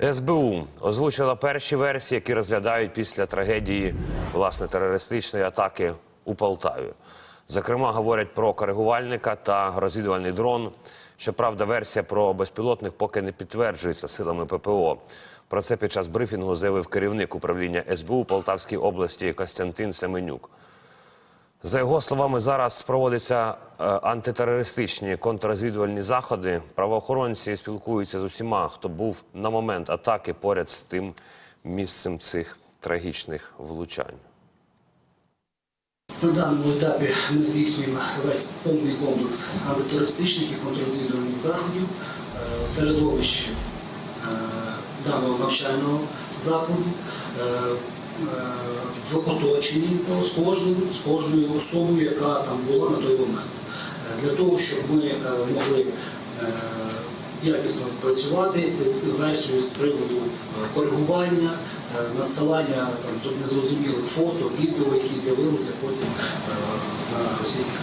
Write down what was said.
СБУ озвучила перші версії, які розглядають після трагедії власне терористичної атаки у Полтаві. Зокрема, говорять про коригувальника та розвідувальний дрон. Щоправда, версія про безпілотник поки не підтверджується силами ППО. Про це під час брифінгу заявив керівник управління СБУ Полтавській області Костянтин Семенюк. За його словами, зараз проводяться е, антитерористичні контррозвідувальні заходи. Правоохоронці спілкуються з усіма, хто був на момент атаки поряд з тим місцем цих трагічних влучань. На даному етапі ми здійснюємо весь повний комплекс антитерористичних і контррозвідувальних заходів е, середовище е, даного навчального закладу в оточенні з кожним, з кожною особою, яка там була на той момент. Е, Для того, щоб ми е, могли е, якісно працювати з версією з приводу е, коригування, е, надсилання там незрозумілих фото, відео, які з'явилися потім е, на російських